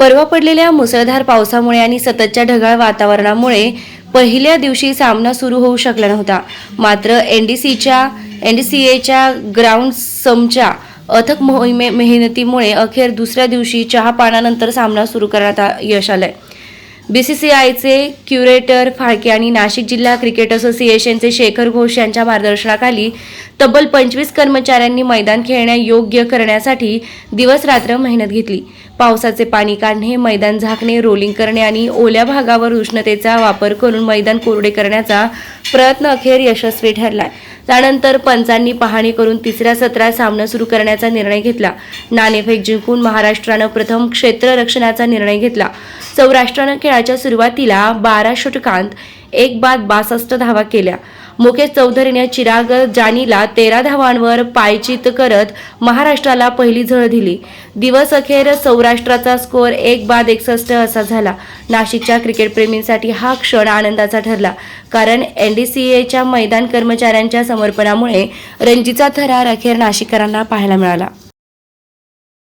परवा पडलेल्या मुसळधार पावसामुळे आणि सततच्या ढगाळ वातावरणामुळे पहिल्या दिवशी सामना सुरू होऊ शकला नव्हता. मात्र एन डी सीच्या एन डी सी एच्या ग्राउंड समच्या अथक मोहिमे मेहनतीमुळे अखेर दुसऱ्या दिवशी चहा पानानंतर सामना सुरू करण्यात यश आलं आहे बीसीसीआयचे क्युरेटर फाळके आणि नाशिक जिल्हा क्रिकेट असोसिएशनचे शेखर घोष यांच्या मार्गदर्शनाखाली तब्बल पंचवीस कर्मचाऱ्यांनी मैदान खेळण्या योग्य करण्यासाठी दिवस रात्र मेहनत घेतली. पावसाचे पाणी काढणे मैदान झाकणे रोलिंग करणे आणि ओल्या भागावर उष्णतेचा वापर करून मैदान कोरडे करण्याचा प्रयत्न अखेर यशस्वी ठरलाय. त्यानंतर पंचांनी पाहणी करून तिसऱ्या सत्रात सामना सुरू करण्याचा निर्णय घेतला. नाणेफेक जिंकून महाराष्ट्रानं प्रथम क्षेत्ररक्षणाचा निर्णय घेतला. सौराष्ट्रानं खेळाच्या सुरुवातीला बारा षटकांत एक बाद बासष्ट धावा केल्या. मुकेश चौधरीने चिराग जानीला तेरा धावांवर पायचित करत महाराष्ट्राला पहिली झळ दिली. दिवस अखेर सौराष्ट्राचा स्कोअर एक बाद एकसष्ट असा झाला. नाशिकच्या क्रिकेटप्रेमींसाठी हा क्षण आनंदाचा ठरला. कारण एन डी सी एच्या मैदान कर्मचाऱ्यांच्या समर्पणामुळे रणजीचा थरार अखेर नाशिककरांना पाहायला मिळाला.